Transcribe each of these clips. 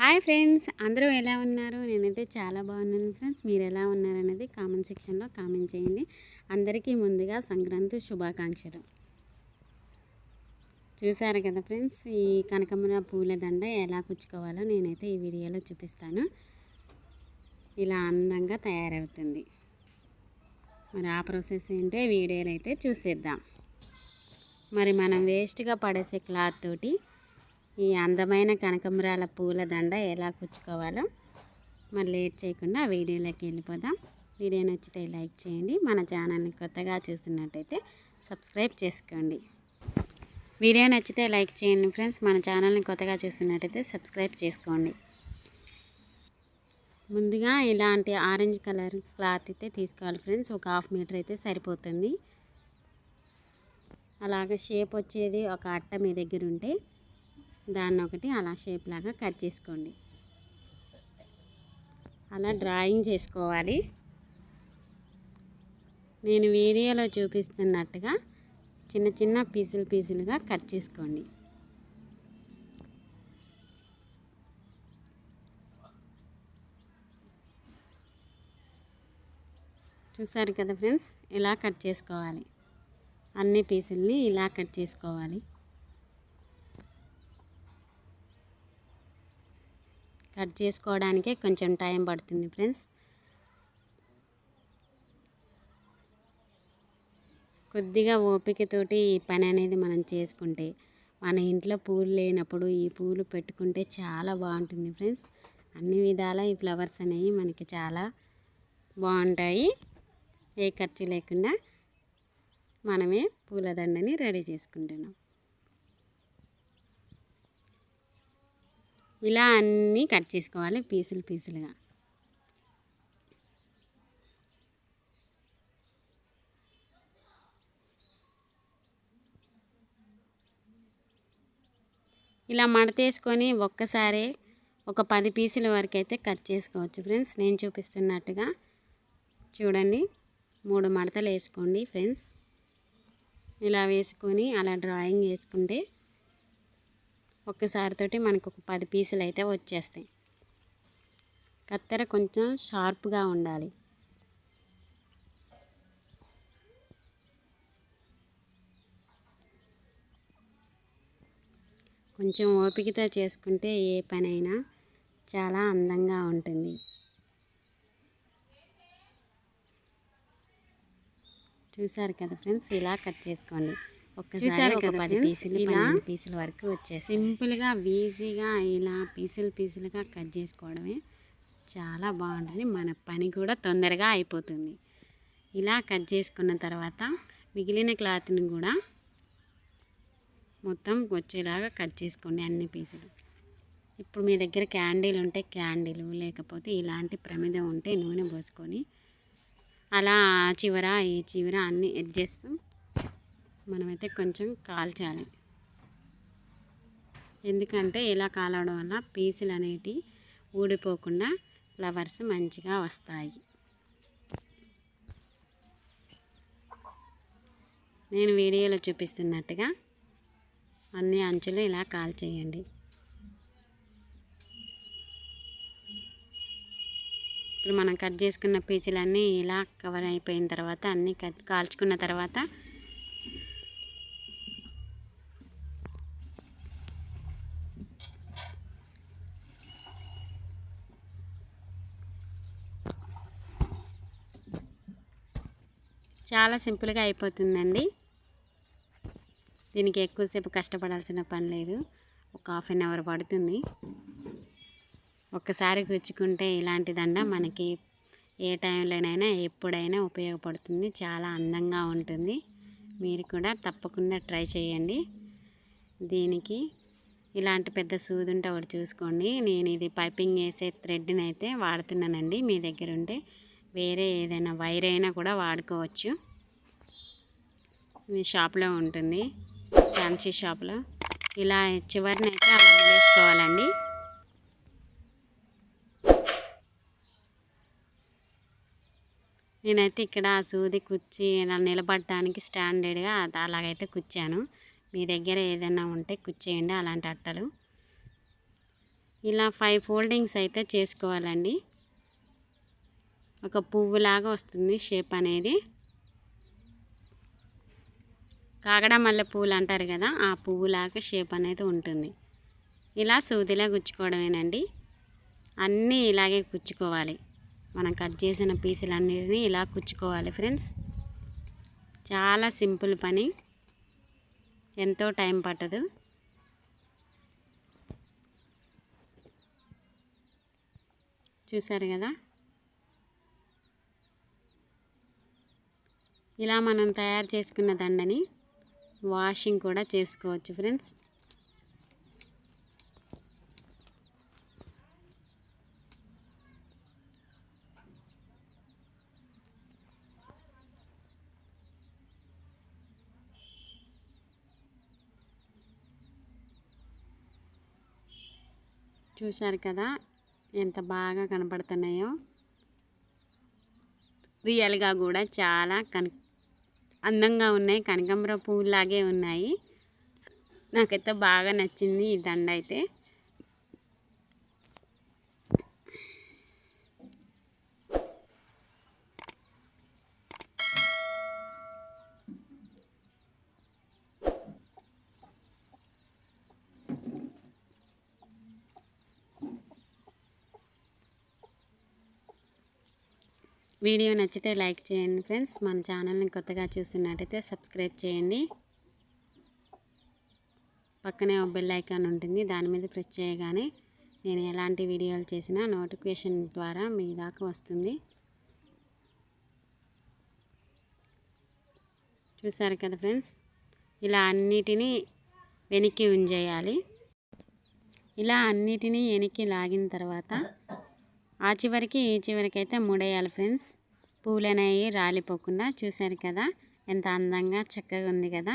Hi friends అందరూ ఎలా ఉన్నారు? నేనైతే చాలా బాగున్నాను ఫ్రెండ్స్. మీరు ఎలా ఉన్నారనేది కామెంట్ సెక్షన్లో కామెంట్ చేయండి. అందరికీ ముందుగా సంక్రాంతి శుభాకాంక్షలు. చూసారు కదా ఫ్రెండ్స్ ఈ కనకమర పూల దండ ఎలా కుచ్చుకోవాలో నేనైతే ఈ వీడియోలో చూపిస్తాను. ఇలా అందంగా తయారవుతుంది. మరి ఆ ప్రాసెస్ ఏంటో వీడియోలో అయితే చూసేద్దాం. మరి మనం వేస్ట్గా పడేసే క్లాత్ తోటి ఈ అందమైన కనకమరాల పూల దండ ఎలా కుచ్చుకోవాలో మరి లేట్ చేయకుండా వీడియోలోకి వెళ్ళిపోదాం. వీడియో నచ్చితే లైక్ చేయండి. మన ఛానల్ని కొత్తగా చూస్తున్నట్టయితే సబ్స్క్రైబ్ చేసుకోండి. వీడియో నచ్చితే లైక్ చేయండి ఫ్రెండ్స్. మన ఛానల్ని కొత్తగా చూస్తున్నట్టయితే సబ్స్క్రైబ్ చేసుకోండి. ముందుగా ఇలాంటి ఆరెంజ్ కలర్ క్లాత్ అయితే తీసుకోవాలి ఫ్రెండ్స్. ఒక హాఫ్ మీటర్ అయితే సరిపోతుంది. అలాగే షేప్ వచ్చేది ఒక అట్ట మీ దగ్గర ఉంటే దాన్ని ఒకటి అలా షేప్ లాగా కట్ చేసుకోండి. అలా డ్రాయింగ్ చేసుకోవాలి. నేను వీడియోలో చూపిస్తున్నట్టుగా చిన్న చిన్న పీసులు పీసులుగా కట్ చేసుకోండి. చూసారు కదా ఫ్రెండ్స్? ఇలా కట్ చేసుకోవాలి. అన్ని పీసుల్ని ఇలా కట్ చేసుకోవాలి. కట్ చేసుకోవడానికే కొంచెం టైం పడుతుంది ఫ్రెండ్స్. కొద్దిగా ఓపికతోటి ఈ పని అనేది మనం చేసుకుంటే మన ఇంట్లో పూలు లేనప్పుడు ఈ పూలు పెట్టుకుంటే చాలా బాగుంటుంది ఫ్రెండ్స్. అన్ని విధాల ఈ ఫ్లవర్స్ అనేవి మనకి చాలా బాగుంటాయి. ఏ ఖర్చు లేకుండా మనమే పూలదండని రెడీ చేసుకుంటున్నాం. ఇలా అన్నీ కట్ చేసుకోవాలి పీసులు పీసులుగా. ఇలా మడతేసుకొని ఒక్కసారి ఒక పది పీసుల వరకు అయితే కట్ చేసుకోవచ్చు ఫ్రెండ్స్. నేను చూపిస్తున్నట్టుగా చూడండి మూడు మడతలు వేసుకోండి ఫ్రెండ్స్. ఇలా వేసుకొని అలా డ్రాయింగ్ వేసుకుంటే ఒక్కసారితోటి మనకు ఒక పది పీసులు అయితే వచ్చేస్తాయి. కత్తెర కొంచెం షార్ప్గా ఉండాలి. కొంచెం ఓపికతో చేసుకుంటే ఏ పనైనా చాలా అందంగా ఉంటుంది. చూసారు కదా ఫ్రెండ్స్? ఇలా కట్ చేసుకోండి. ఒక్కసారి ఒక పది పీసులు పన్నెండు పీసుల వరకు వచ్చేసి సింపుల్గా ఈజీగా ఇలా పీసులు పీసులుగా కట్ చేసుకోవడమే చాలా బాగుంటుంది. మన పని కూడా తొందరగా అయిపోతుంది. ఇలా కట్ చేసుకున్న తర్వాత మిగిలిన క్లాత్ని కూడా మొత్తం వచ్చేలాగా కట్ చేసుకోండి అన్ని పీసులు. ఇప్పుడు మీ దగ్గర క్యాండిల్ ఉంటే క్యాండిల్ లేకపోతే ఇలాంటి ప్రమిద ఉంటే నూనె పోసుకొని అలా చివర ఈ చివర అన్ని ఎడ్జెస్ మనమైతే కొంచెం కాల్చాలి. ఎందుకంటే ఇలా కాలవడం వల్ల పీసులు అనేటివి ఊడిపోకుండా ఫ్లవర్స్ మంచిగా వస్తాయి. నేను వీడియోలో చూపిస్తున్నట్టుగా అన్ని అంచులు ఇలా కాల్చేయండి. ఇప్పుడు మనం కట్ చేసుకున్న పీచులన్నీ ఇలా కవర్ అయిపోయిన తర్వాత అన్నీ కట్ కాల్చుకున్న తర్వాత చాలా సింపుల్గా అయిపోతుందండి. దీనికి ఎక్కువసేపు కష్టపడాల్సిన పని లేదు. ఒక హాఫ్ అన్ అవర్ పడుతుంది. ఒక్కసారి గుచ్చుకుంటే ఇలాంటి దండ మనకి ఏ టైంలోనైనా ఎప్పుడైనా ఉపయోగపడుతుంది. చాలా అందంగా ఉంటుంది. మీరు కూడా తప్పకుండా ట్రై చేయండి. దీనికి ఇలాంటి పెద్ద సూది ఉంటే ఒకటి చూసుకోండి. నేను ఇది పైపింగ్ వేసే థ్రెడ్ని అయితే వాడుతున్నానండి. మీ దగ్గర ఉంటే వేరే ఏదైనా వైర్ అయినా కూడా వాడుకోవచ్చు. షాప్లో ఉంటుంది. ఫ్యాన్సీ షాప్లో. ఇలా చివరినైతే అలా వేసుకోవాలండి నేనైతే ఇక్కడ సూది కుచ్చి నిలబడటానికి స్టాండర్డ్గా అలాగైతే కుచ్చాను. మీ దగ్గర ఏదైనా ఉంటే కుచ్చేయండి అలాంటి అట్టలు. ఇలా ఫైవ్ ఫోల్డింగ్స్ అయితే చేసుకోవాలండి. ఒక పువ్వులాగా వస్తుంది షేప్ అనేది. కాగడ మల్లె పువ్వులు అంటారు కదా ఆ పువ్వులాగా షేప్ అనేది ఉంటుంది. ఇలా సూదిలా గుచ్చుకోవడమేనండి. అన్నీ ఇలాగే కుచ్చుకోవాలి మనం కట్ చేసిన పీసులన్నిటినీ ఇలా కుచ్చుకోవాలి ఫ్రెండ్స్. చాలా సింపుల్ పని. ఎంతో టైం పట్టదు. చూసారు కదా? ఇలా మనం తయారు చేసుకున్న దండని వాషింగ్ కూడా చేసుకోవచ్చు ఫ్రెండ్స్. చూశారు కదా ఎంత బాగా కనపడుతున్నాయో. రియల్గా కూడా చాలా కన్ అందంగా ఉన్నాయి కనకాంబర పువ్వులాగే ఉన్నాయి. నాకైతే బాగా నచ్చింది ఈ దండ అయితే. వీడియో నచ్చితే లైక్ చేయండి ఫ్రెండ్స్. మన ఛానల్ని కొత్తగా చూస్తున్నట్టయితే సబ్స్క్రైబ్ చేయండి. పక్కనే ఒక బెల్ ఐకాన్ ఉంటుంది. దాని మీద ప్రెస్ చేయగానే నేను ఎలాంటి వీడియోలు చేసినా నోటిఫికేషన్ ద్వారా మీ దాకా వస్తుంది. చూసారు కదా ఫ్రెండ్స్? ఇలా అన్నిటినీ వెనక్కి ఉంచేయాలి. ఇలా అన్నిటినీ వెనక్కి లాగిన తర్వాత ఆ చివరికి ఈ చివరికి అయితే ముడేయాలి ఫ్రెండ్స్. పూలు అనేవి రాలిపోకుండా చూశారు కదా ఎంత అందంగా చక్కగా ఉంది కదా.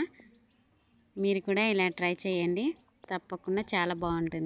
మీరు కూడా ఇలా ట్రై చేయండి. తప్పకుండా చాలా బాగుంటుంది.